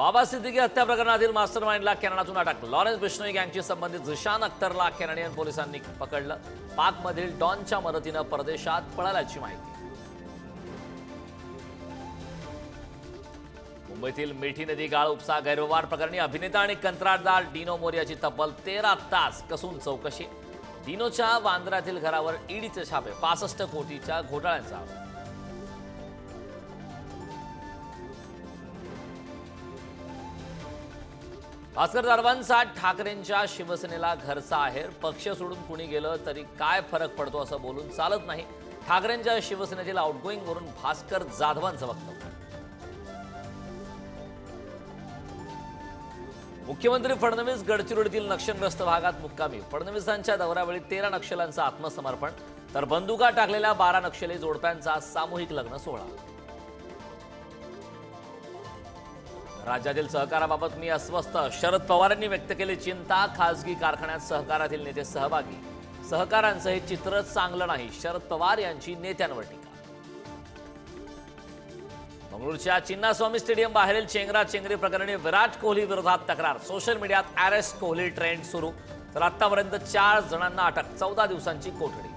बाबा सिद्दीकी हत्या प्रकरणातील मास्टर माइंडला कॅनडातून अटक. लॉरेन्स बिश्नोई गँगशी संबंधित झिशान अख्तरला कॅनडियन पोलिसांनी पकडलं. पाकमधील डॉनच्या मदतीनं परदेशात पळाल्याची माहिती. मुंबईतील मिठी नदी गाळ उपसा गैरव्यवहार प्रकरणी अभिनेता आणि कंत्राटदार डिनो मोरियाची तब्बल तेरा तास कसून चौकशी. डिनोच्या वांद्र्यातील घरावर ईडीचे छापे पासष्ट कोटीच्या घोटाळ्यांचा भास्कर जाधवांचा ठाकरेंच्या शिवसेनेला घरचा आहेर. पक्ष सोडून कुणी गेलं तरी काय फरक पडतो असं बोलून चालत नाही. ठाकरेंच्या शिवसेनेतील आउटगोईंग वरून भास्कर जाधवांचं वक्तव्य. मुख्यमंत्री फडणवीस गडचिरोलीतील नक्षलग्रस्त भागात मुक्कामी. फडणवीसांच्या दौऱ्यावेळी तेरा नक्षलांचं आत्मसमर्पण तर बंदुका टाकलेल्या बारा नक्षली जोडप्यांचा सामूहिक लग्न सोहळा. राज्यातील सहकाराबाबत मी अस्वस्थ. शरद पवारांनी व्यक्त केली चिंता खासगी कारखान्यात सहकारातील नेते सहभागी. सहकारांचं हे चित्र चांगलं नाही शरद पवार यांची नेत्यांवर टीका. बंगळुरूच्या चिन्नास्वामी स्टेडियम बाहेरील चेंगरा चेंगरी प्रकरणी विराट कोहली विरोधात तक्रार. सोशल मीडियात अरेस्ट कोहली ट्रेंड सुरू. तर आतापर्यंत चार जणांना अटक चौदा दिवसांची कोठडी.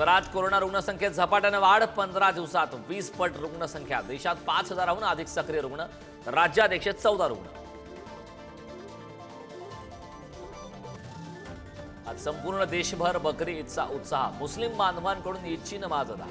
देशभरात कोरोना रुग्णसंख्येत झपाट्याने वाढ पंधरा दिवसात वीस पट रुग्णसंख्या देशात पाच हजाराहून अधिक सक्रिय रुग्ण राज्यात एकशे चौदा रुग्ण. आज संपूर्ण देशभर बकरी ईदचा उत्साह. मुस्लिम बांधवांकडून ईदची नमाज अदा